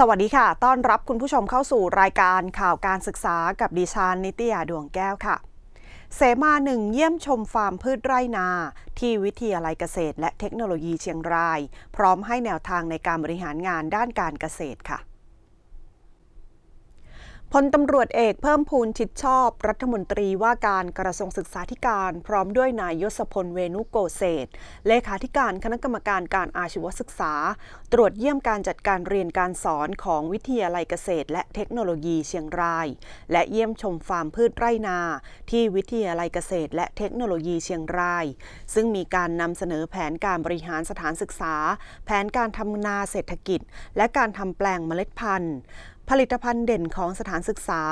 สวัสดีค่ะ ต้อนรับคุณผู้ชมเข้าสู่รายการข่าวการศึกษากับดิฉันนิตยาดวงแก้วค่ะ เสมาหนึ่งเยี่ยมชมฟาร์มพืชไร่นา ที่วิทยาลัยเกษตรและเทคโนโลยีเชียงราย พร้อมให้แนวทางในการบริหารงานด้านการเกษตรค่ะ ลตำรวจเอกเพิ่มพูนชิดชอบ รัฐมนตรีว่าการกระทรวงศึกษาธิการ พร้อมด้วยนายยศพลเวนุโกเศษเลขาธิการคณะกรรมการการอาชีวศึกษา ตรวจเยี่ยมการจัดการเรียนการสอนของวิทยาลัยเกษตร และเทคโนโลยีเชียงราย และเยี่ยมชมฟาร์มพืชไร่นา ที่วิทยาลัยเกษตร และเทคโนโลยีเชียงราย ซึ่งมีการนำเสนอแผนการบริหารสถานศึกษา แผนการทำนาเศรษฐกิจ และการทำแปลงเมล็ดพันธุ์ ผลิตภัณฑ์เด่นของสถานศึกษา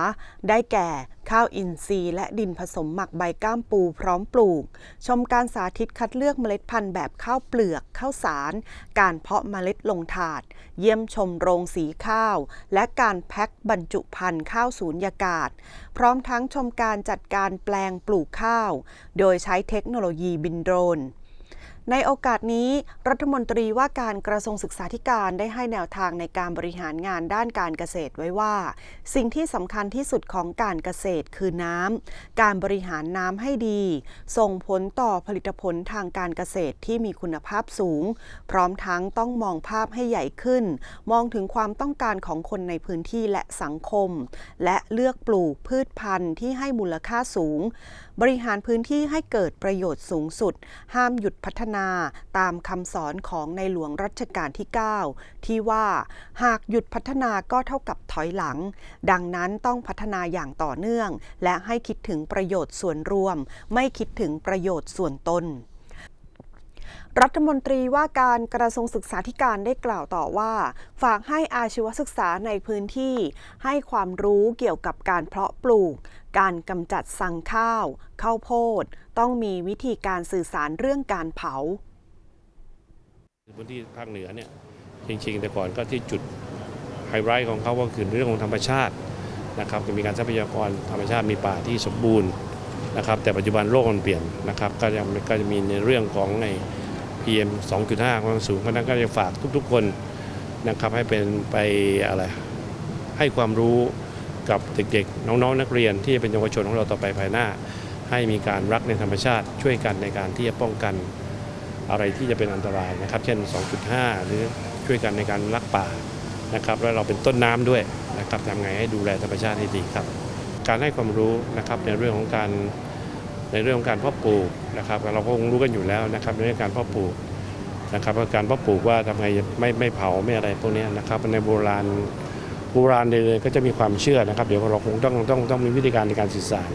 ได้แก่ข้าวอินทรีย์และดินผสมหมักใบก้ามปูพร้อมปลูก ชมการสาธิตคัดเลือกเมล็ดพันธุ์แบบข้าวเปลือกข้าวสาร การเพาะเมล็ดลงถาด เยี่ยมชมโรงสีข้าว และการแพ็คบรรจุภัณฑ์ข้าวสูญญากาศ พร้อมทั้งชมการจัดการแปลงปลูกข้าว โดยใช้เทคโนโลยีบินโดรน ในโอกาสนี้ รัฐมนตรีว่าการกระทรวงศึกษาธิการได้ให้แนวทางในการบริหารงานด้านการเกษตรไว้ว่า สิ่งที่สำคัญที่สุดของการเกษตรคือน้ำการบริหารน้ำให้ดี ส่งผลต่อผลิตผลทางการเกษตรที่มีคุณภาพสูง พร้อมทั้งต้องมองภาพให้ใหญ่ขึ้น มองถึงความต้องการของคนในพื้นที่และสังคม และเลือกปลูกพืชพันธุ์ที่ให้มูลค่าสูง บริหารพื้นที่ให้เกิดประโยชน์สูงสุด ห้ามหยุดพัฒนาตามคำสอนของในหลวงรัชกาลที่ 9 ที่ว่าหากหยุดพัฒนาก็เท่ากับถอยหลัง ดังนั้นต้องพัฒนาอย่างต่อเนื่อง และให้คิดถึงประโยชน์ส่วนรวม ไม่คิดถึงประโยชน์ส่วนตนรัฐมนตรีว่าการกระทรวงศึกษาธิการได้กล่าวต่อว่า ฝากให้อาชีวศึกษาในพื้นที่ ให้ความรู้เกี่ยวกับการเพาะปลูก การกำจัดสังข้าว ข้าวโพด ต้องมีวิธีการสื่อสารเรื่องการเผาพื้นที่ภาคเหนือเนี่ยจริงๆ แต่ก่อนก็ที่จุดไฮไลท์ของเขาก็คือเรื่องของธรรมชาตินะครับจะมีการทรัพยากรธรรมชาติมีป่าที่สมบูรณ์นะครับ แต่ปัจจุบันโลกมันเปลี่ยนนะครับ ก็จะก็จะมีในเรื่องของใน PM 2.5ความสูงเพราะนั้นก็จะฝากทุกๆคนนะครับให้เป็นไปอะไรให้ความรู้ กับเด็กๆ น้องๆ นักเรียนที่จะเป็นเยาวชนของเราต่อไปภายหน้า ให้มีการรักในธรรมชาติช่วยกันในการที่จะป้องกันอะไรที่จะเป็นอันตรายนะครับ เช่น 2.5 หรือช่วยกันในการรักป่านะครับแล้วเราเป็นต้นน้ำด้วยนะครับทำไงให้ดูแลธรรมชาติให้ดีครับ การให้ความรู้นะครับในเรื่องของการในเรื่องของการเพาะปลูกนะครับ เราก็คงรู้กันอยู่แล้วนะครับในเรื่องการเพาะปลูกนะครับการเพาะปลูกว่าทำไงไม่ไม่เผาไม่อะไรพวกนี้นะครับในโบราณ โบราณเลยก็จะมีความเชื่อนะครับ เดี๋ยวเราคงต้องต้องต้องมีวิธีการในการสื่อสาร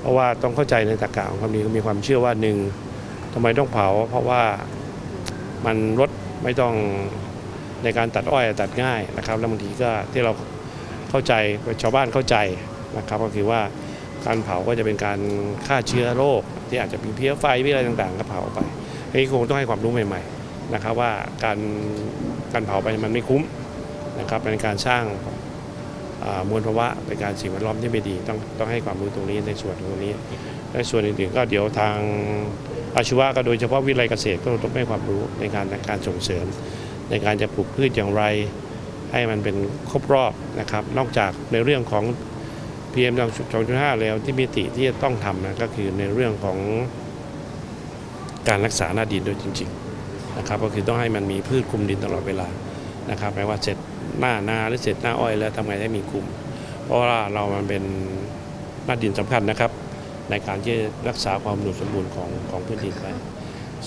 เพราะว่าต้องเข้าใจในตรรกะของคำนี้ก็มีความเชื่อว่าหนึ่งทำไมต้องเผา เพราะว่ามันลดไม่ต้องในการตัดอ้อยตัดง่ายนะครับ แล้วบางทีก็ที่เราเข้าใจชาวบ้านเข้าใจนะครับ ก็คือว่าการเผาก็จะเป็นการฆ่าเชื้อโรค ที่อาจจะมีเพี้ยไฟมีอะไรต่างๆ ก็เผาไปอันนี้คงต้องให้ความรู้ใหม่ ๆ นะครับ ว่าการการเผาไปมันไม่คุ้ม นะครับเป็นการสร้างมวลภาวะเป็นการสิ่งแวดล้อมที่ไม่ดีต้องต้องให้ความรู้ตรงนี้ในส่วนตรงนี้ในส่วนอื่นๆ ก็เดี๋ยวทางอาชีวะก็โดยเฉพาะวิทยาลัยเกษตรก็ต้องให้ความรู้ในการในการส่งเสริม ในการจะปลูกพืชอย่างไร ให้มันเป็นครบรอบนะครับ นอกจากในเรื่องของ PM 2.5 แล้วที่มิติที่จะต้องทำนะก็คือในเรื่องของการรักษาหน้าดินด้วยจริง ๆ นะครับ ก็คือต้องให้มันมีพืชคุมดินตลอดเวลา นะครับไม่ว่าเสร็จหน้านาหรือเสร็จหน้าอ้อยแล้วทำไงให้มีคลุมเพราะว่าเรามันเป็นหน้าดินสำคัญนะครับ ในการที่รักษาความอุดมสมบูรณ์ของของพื้นดินไว้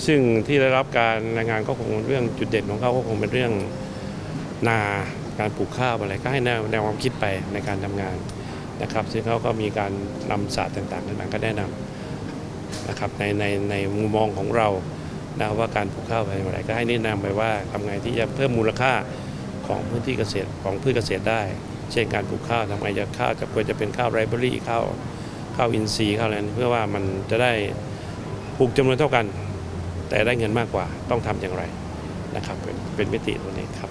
ซึ่งที่ได้รับการรายงานก็คงเรื่องจุดเด่นของเขาก็คงเป็นเรื่องนาการปลูกข้าวอะไรก็ให้แนวแนวความคิดไปในการทำงานนะครับ ซึ่งเขาก็มีการนำศาสตร์ต่างๆต่างก็แนะนำนะครับในในในมุมมองของเรา นะว่าการปลูกข้าวเป็นอะไรก็ให้แนะนำไปว่าทำไงที่จะเพิ่มมูลค่าของพื้นที่เกษตรของพืชเกษตรได้ เช่นการปลูกข้าวทำไงจะข้าวจะควรจะเป็นข้าวไรเบอรี่ข้าวข้าวอินทรีย์ข้าวอะไรเพื่อว่ามันจะได้ปลูกจำนวนเท่ากัน แต่ได้เงินมากกว่าต้องทำอย่างไรนะครับเป็นเป็นมิติตรงนี้ครับ